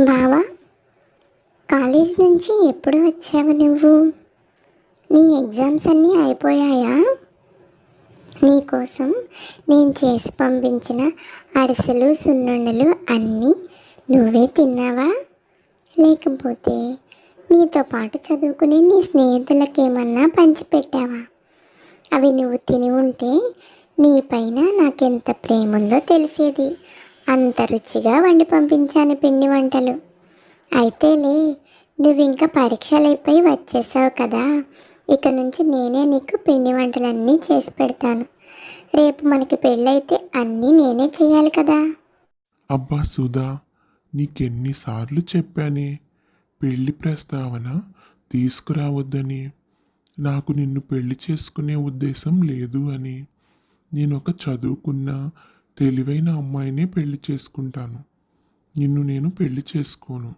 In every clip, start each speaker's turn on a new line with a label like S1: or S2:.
S1: బావా కాలేజ్ నుంచి ఎప్పుడు వచ్చావు నువ్వు? నీ ఎగ్జామ్స్ అన్నీ అయిపోయాయా? నీకోసం నేను చేసి పంపించిన అరిసెలు సున్నుండలు అన్నీ నువ్వే తిన్నావా? లేకపోతే నీతో పాటు చదువుకునే నీ స్నేహితులకేమన్నా పంచిపెట్టావా? అవి నువ్వు తిని ఉంటే నీ పైన నాకెంత ప్రేమ ఉందో తెలిసేది. అంత రుచిగా వండి పంపించాను పిండి వంటలు. అయితేలే నువ్వు ఇంకా పరీక్షలు అయిపోయి వచ్చేసావు కదా. ఇక నుంచి నేనే నీకు పిండి వంటలన్నీ చేసి పెడతాను. రేపు మనకి పెళ్ళైతే అన్నీ నేనే చేయాలి కదా.
S2: అబ్బా సుధా నీకెన్నిసార్లు చెప్పానే? పెళ్ళి ప్రస్తావన తీసుకురావద్దని. నాకు నిన్ను పెళ్ళి చేసుకునే ఉద్దేశం లేదు అని. నేను ఒక చదువుకున్న తెలివైన అమ్మాయినే పెళ్ళి చేసుకుంటాను. నిన్ను నేను పెళ్ళి చేసుకోను.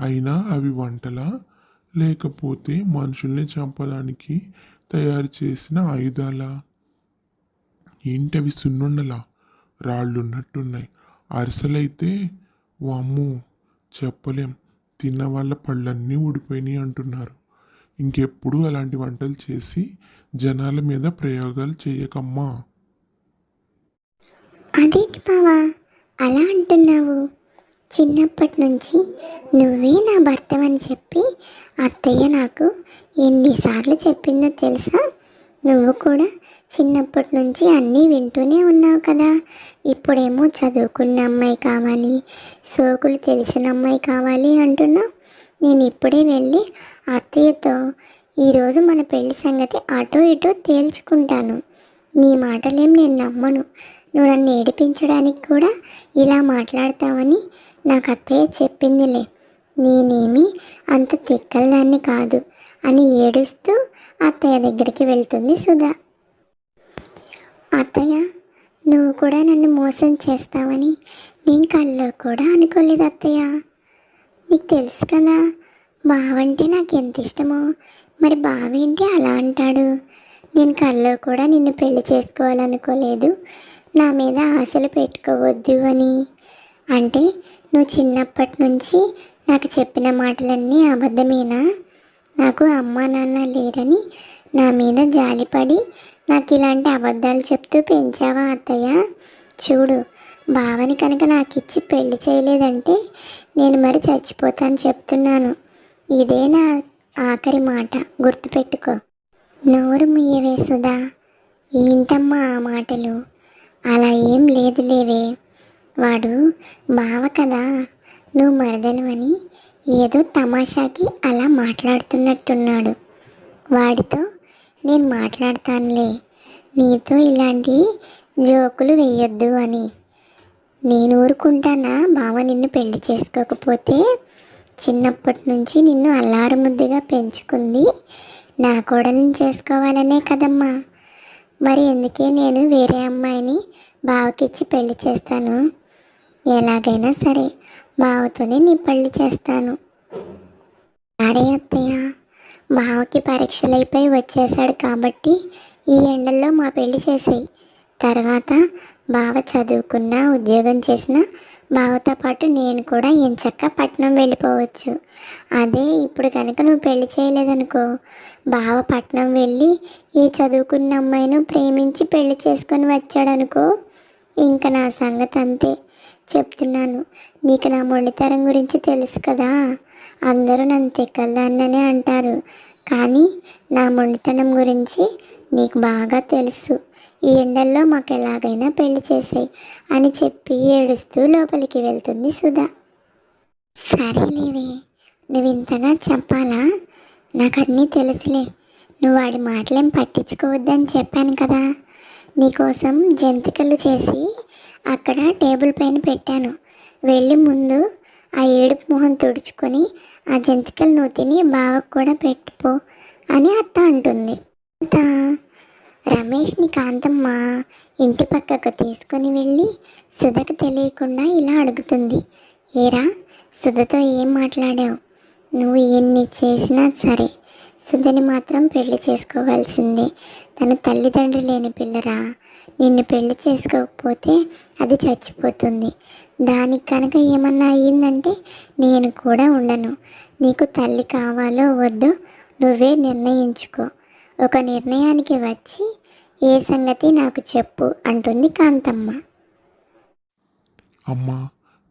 S2: అయినా అవి వంటలా? లేకపోతే మనుషుల్ని చంపడానికి తయారు చేసిన ఆయుధాలా? ఏంటవి సున్నుండలా? రాళ్ళున్నట్టున్నాయి. అరసలైతే వామ్మో చెప్పలేం. తిన్న వాళ్ళ పళ్ళన్నీ ఊడిపోయినాయి అంటున్నారు. ఇంకెప్పుడు అలాంటి వంటలు చేసి జనాల మీద ప్రయోగాలు చేయకమ్మా.
S1: అదేంటి బావా? అలా అంటున్నావు. చిన్నప్పటి నుంచి నువ్వే నా భర్తవని చెప్పి అత్తయ్య నాకు ఎన్నిసార్లు చెప్పిందో తెలుసా? నువ్వు కూడా చిన్నప్పటి నుంచి అన్నీ వింటూనే ఉన్నావు కదా. ఇప్పుడేమో చదువుకున్న అమ్మాయి కావాలి సోకులు తెలిసిన అమ్మాయి కావాలి అంటున్నావు. నేను ఇప్పుడే వెళ్ళి అత్తయ్యతో ఈరోజు మన పెళ్ళి సంగతి అటో ఇటో తేల్చుకుంటాను. నీ మాటలేం నేను నమ్మను. నువ్వు నన్ను ఏడిపించడానికి కూడా ఇలా మాట్లాడతావని నాకు అత్తయ్య చెప్పిందిలే. నేనేమి అంత తిక్కలదాన్ని కాదు అని ఏడుస్తూ అత్తయ్య దగ్గరికి వెళ్తుంది సుధా. అత్తయ్య నువ్వు కూడా నన్ను మోసం చేస్తావని నేను కల్లో కూడా అనుకోలేదు అత్తయ్య. నీకు తెలుసు కదా బావంటే నాకు ఎంత ఇష్టమో. మరి బావేంటి అలా అంటాడు? నేను కల్లో కూడా నిన్ను పెళ్ళి చేసుకోవాలనుకోలేదు. నా మీద ఆశలు పెట్టుకోవద్దు అని. అంటే నువ్వు చిన్నప్పటి నుంచి నాకు చెప్పిన మాటలన్నీ అబద్ధమేనా? నాకు అమ్మ నాన్న లేరని నా మీద జాలిపడి నాకు ఇలాంటి అబద్ధాలు చెప్తూ పెంచావా అత్తయ్య? చూడు బావని కనుక నాకు ఇచ్చి పెళ్ళి చేయలేదంటే నేను మరి చచ్చిపోతాను చెప్తున్నాను. ఇదే నా ఆఖరి మాట. గుర్తుపెట్టుకో. నోరు మీయవే సుధా. ఏంటమ్మా ఆ మాటలు? అలా ఏం లేదు లేవే. వాడు బావ కదా నువ్వు మరదలువని ఏదో తమాషాకి అలా మాట్లాడుతున్నట్టున్నాడు. వాడితో నేను మాట్లాడతానులే నీతో ఇలాంటి జోకులు వేయొద్దు అని. నేను ఊరుకుంటానా? బావ నిన్ను పెళ్ళి చేసుకోకపోతే? చిన్నప్పటి నుంచి నిన్ను అల్లారు ముద్దుగా పెంచుకుంది నా కోడలిని చేసుకోవాలనే కదమ్మా. మరి ఎందుకే నేను వేరే అమ్మాయిని బావకిచ్చి పెళ్ళి చేస్తాను? ఎలాగైనా సరే బావతోనే నీ పెళ్ళి చేస్తాను. అరే అత్తయ్య. బావకి పరీక్షలైపోయి వచ్చేసాడు కాబట్టి ఈ ఎండల్లో మా పెళ్ళి చేసాయి. తర్వాత బావ చదువుకున్నా ఉద్యోగం చేసినా బావతో పాటు నేను కూడా ఎంచక్క పట్నం వెళ్ళిపోవచ్చు. అదే ఇప్పుడు కనుక నువ్వు పెళ్ళి చేయలేదనుకో బావ పట్నం వెళ్ళి ఈ చదువుకున్న అమ్మాయిను ప్రేమించి పెళ్ళి చేసుకొని వచ్చాడనుకో ఇంకా నా సంగతి అంతే. చెప్తున్నాను. నీకు నా మొండితనం గురించి తెలుసు కదా? అందరూ నన్ను తెక్కలదాన్ననే అంటారు. కానీ నా మొండితనం గురించి నీకు బాగా తెలుసు. ఈ ఎండల్లో మాకు ఎలాగైనా పెళ్ళి చేసాయి అని చెప్పి ఏడుస్తూ లోపలికి వెళ్తుంది సుధా. సరేలేవే నువ్వు ఇంతగా చెప్పాలా? నాకు అన్నీ తెలుసులే. నువ్వు వాడి మాటలేం పట్టించుకోవద్దని చెప్పాను కదా. నీకోసం జంతికలు చేసి అక్కడ టేబుల్ పైన పెట్టాను. వెళ్ళి ముందు ఆ ఏడుపు మొహం తుడుచుకొని ఆ జంతికలు నువ్వు తిని బావకు కూడా పెట్టుపో అని అత్త అంటుంది. అత్త రమేష్ని కాంతమ్మ ఇంటి పక్కకు తీసుకొని వెళ్ళి సుధకు తెలియకుండా ఇలా అడుగుతుంది. ఏరా సుధతో ఏం మాట్లాడావు? నువ్వు ఎన్ని చేసినా సరే సుధని మాత్రం పెళ్ళి చేసుకోవాల్సిందే. తన తల్లిదండ్రులు లేని పిల్లరా. నిన్ను పెళ్ళి చేసుకోకపోతే అది చచ్చిపోతుంది. దానికి కనుక ఏమన్నా అయ్యిందంటే నేను కూడా ఉండను. నీకు తల్లి కావాలో వద్దో నువ్వే నిర్ణయించుకో. ఒక నిర్ణయానికి వచ్చి ఏ సంగతి నాకు చెప్పు అంటుంది కాంతమ్మ.
S2: అమ్మా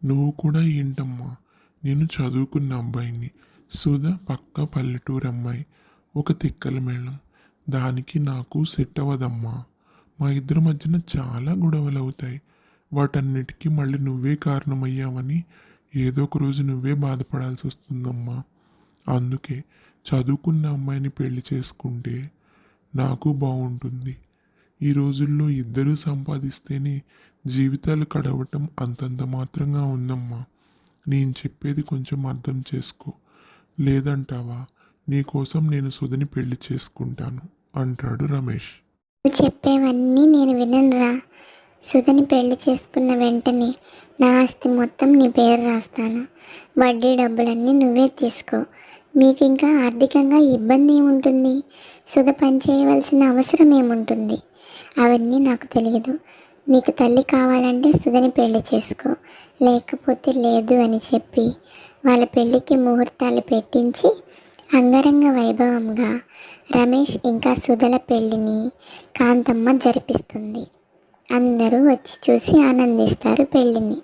S2: నువ్వు కూడా ఏంటమ్మా? నేను చదువుకున్న అబ్బాయిని. సుధ పక్క పల్లెటూరు అమ్మాయి ఒక తిక్కల మేళం. దానికి నాకు సెట్ అవ్వదమ్మా. మా ఇద్దరి మధ్యన చాలా గొడవలు అవుతాయి వాటన్నిటికీ మళ్ళీ నువ్వే కారణమయ్యావని ఏదో ఒక రోజు నువ్వే బాధపడాల్సి వస్తుందమ్మా అందుకే చదువుకున్న అమ్మాయిని పెళ్ళి చేసుకుంటే నాకు బాగుంటుంది ఈ రోజుల్లో ఇద్దరూ సంపాదిస్తేనే జీవితాలు కడవటం అంతంత మాత్రంగా ఉందమ్మా. నేను చెప్పేది కొంచెం అర్థం చేసుకో. లేదంటావా? నీకోసం నేను సుధని పెళ్ళి చేసుకుంటాను అంటాడు రమేష్.
S1: నువ్వు చెప్పేవన్నీ నేను విననురా. సుధని పెళ్ళి చేసుకున్న వెంటనే నా ఆస్తి మొత్తం నీ పేరు రాస్తాను. వడ్డీ డబ్బులన్నీ నువ్వే తీసుకో. మీకు ఇంకా ఆర్థికంగా ఇబ్బంది ఏముంటుంది సుధ పని చేయవలసిన అవసరం ఏముంటుంది? అవన్నీ నాకు తెలియదు. నీకు తల్లి కావాలంటే సుధని పెళ్ళి చేసుకో. లేకపోతే లేదు అని చెప్పి వాళ్ళ పెళ్ళికి ముహూర్తాలు పెట్టించి అంగరంగ వైభవంగా రమేష్ ఇంకా సుధల పెళ్ళిని కాంతమ్మ జరిపిస్తుంది. అందరూ వచ్చి చూసి ఆనందిస్తారు పెళ్ళిని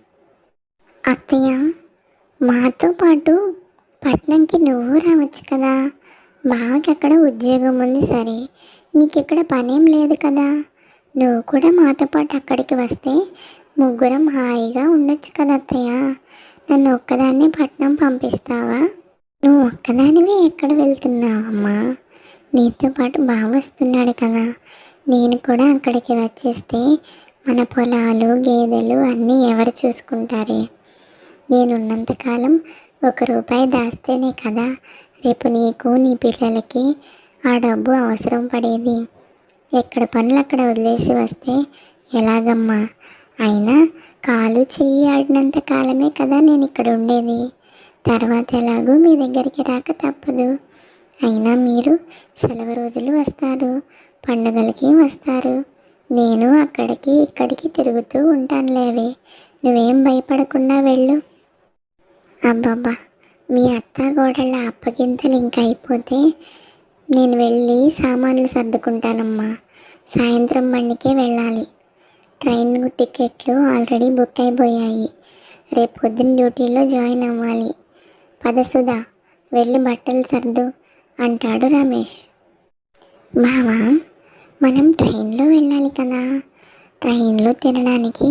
S1: అత్తయ్య మాతో పాటు పట్నంకి నువ్వు రావచ్చు కదా? బావకి అక్కడ ఉద్యోగం ఉంది సరే. నీకిక్కడ పనేం లేదు కదా. నువ్వు కూడా మాతో పాటు అక్కడికి వస్తే ముగ్గురం హాయిగా ఉండొచ్చు కదా అత్తయ్య. నన్ను ఒక్కదాన్నే పట్నం పంపిస్తావా? నువ్వు ఒక్కదానివే ఎక్కడ వెళ్తున్నావమ్మా? నీతో పాటు బాగా వస్తున్నాడు కదా. నేను కూడా అక్కడికి వచ్చేస్తే మన పొలాలు గేదెలు అన్నీ ఎవరు చూసుకుంటారే? నేనున్నంతకాలం ఒక రూపాయి దాస్తేనే కదా. రేపు నీకు నీ పిల్లలకి ఆ డబ్బు అవసరం పడేది. ఎక్కడ పనులు అక్కడ వదిలేసి వస్తే ఎలాగమ్మా? అయినా కాలు చెయ్యి ఆడినంత కాలమే కదా నేను ఇక్కడ ఉండేది. తర్వాత ఎలాగో మీ దగ్గరికి రాక తప్పదు. అయినా మీరు సెలవు రోజులు వస్తారు పండుగలకి వస్తారు. నేను అక్కడికి ఇక్కడికి తిరుగుతూ ఉంటానులేవే నువ్వేం భయపడకుండా వెళ్ళు. అబ్బబ్బా! మీ అత్త గోడల అప్పగింతలు ఇంకా అయిపోతే నేను వెళ్ళి సామాన్లు సర్దుకుంటానమ్మా. సాయంత్రం బండికే వెళ్ళాలి. ట్రైన్ టికెట్లు ఆల్రెడీ బుక్ అయిపోయాయి. రేపు పొద్దున్న డ్యూటీలో జాయిన్ అవ్వాలి. పదసుధా వెళ్ళి బట్టలు సర్దు అంటాడు రమేష్. బావా మనం ట్రైన్లో వెళ్ళాలి కదా. ట్రైన్లో తినడానికి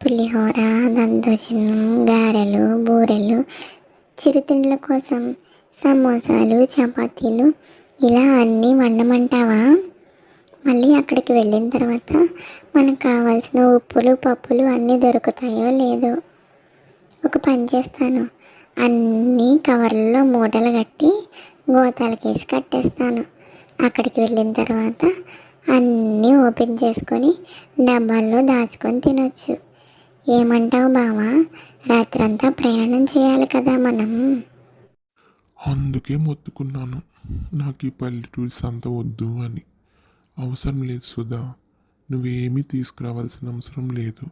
S1: పులిహోర దద్దోజనం గారెలు బూరెలు చిరుతిండ్ల కోసం సమోసాలు చపాతీలు ఇలా అన్నీ వండమంటావా? మళ్ళీ అక్కడికి వెళ్ళిన తర్వాత మనకు కావాల్సిన ఉప్పులు పప్పులు అన్నీ దొరుకుతాయో లేదో ఒక పని చేస్తాను. అన్నీ కవర్లలో మూటలు కట్టి గోతాలకేసి కట్టేస్తాను. అక్కడికి వెళ్ళిన తర్వాత అన్నీ ఓపెన్ చేసుకొని డబ్బాల్లో దాచుకొని తినొచ్చు. ఏమంటావు బావా? రాత్రంతా ప్రయాణం చేయాలి కదా మనం.
S2: అందుకే మొత్తుకున్నాను. నాకు ఈ పల్లెటూరి సంత వద్దు అని. అవసరం లేదు సుధా. నువ్వేమీ తీసుకురావాల్సిన అవసరం లేదు.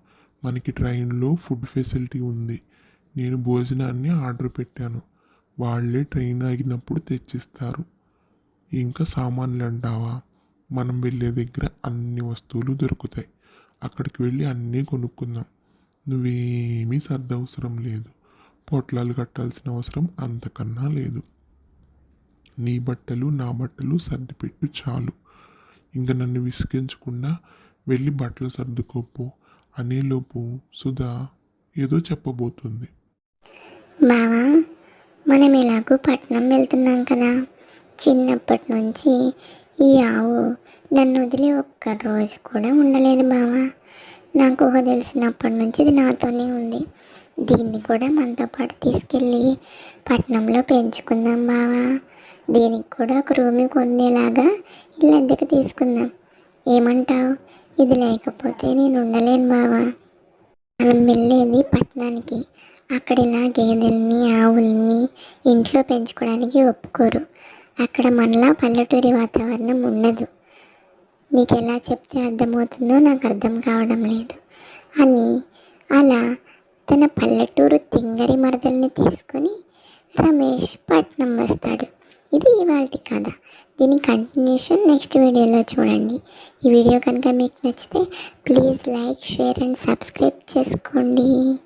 S2: మనకి ట్రైన్లో ఫుడ్ ఫెసిలిటీ ఉంది. నేను భోజనాన్ని ఆర్డర్ పెట్టాను. వాళ్ళే ట్రైన్ ఆగినప్పుడు తెచ్చిస్తారు. ఇంకా సామాన్లు అంటావా? మనం వెళ్ళే దగ్గర అన్ని వస్తువులు దొరుకుతాయి. అక్కడికి వెళ్ళి అన్నీ కొనుక్కుందాం. నువ్వేమీ సర్దవసరం లేదు. పొట్లాలు కట్టాల్సిన అవసరం అంతకన్నా లేదు. నీ బట్టలు నా బట్టలు సర్దిపెట్టు చాలు. ఇంకా నన్ను విసిగించకుండా వెళ్ళి బట్టలు సర్దుకోపో అనేలోపు సుధా ఏదో చెప్పబోతుంది.
S1: బావా మనం ఎలాగో పట్నం వెళ్తున్నాం కదా. చిన్నప్పటి నుంచి ఈ ఆవు నన్ను వదిలి ఒక్క రోజు కూడా ఉండలేదు బావా. నాకు ఊహ తెలిసినప్పటి నుంచి ఇది నాతోనే ఉంది. దీన్ని కూడా మనతో పాటు తీసుకెళ్ళి పట్నంలో పెంచుకుందాం బావా. దీనికి కూడా ఒక రూమి కొనేలాగా ఇల్లు అద్దెకు తీసుకుందాం. ఏమంటావు? ఇది లేకపోతే నేను ఉండలేను బావా. మనం వెళ్ళేది పట్టణానికి అక్కడ ఇలా గేదెల్ని ఆవుల్ని ఇంట్లో పెంచుకోవడానికి ఒప్పుకోరు. అక్కడ మనలా పల్లెటూరి వాతావరణం ఉండదు. నీకు ఎలా చెప్తే అర్థమవుతుందో నాకు అర్థం కావడం లేదు. అని అలా తన పల్లెటూరు తింగరి మరదల్ని తీసుకొని రమేష్ పట్నం వస్తాడు. ఇది ఇవాళ కథ. దీని కంటిన్యూషన్ నెక్స్ట్ వీడియోలో చూడండి. ఈ వీడియో కనుక మీకు నచ్చితే please like share and subscribe చేసుకోండి.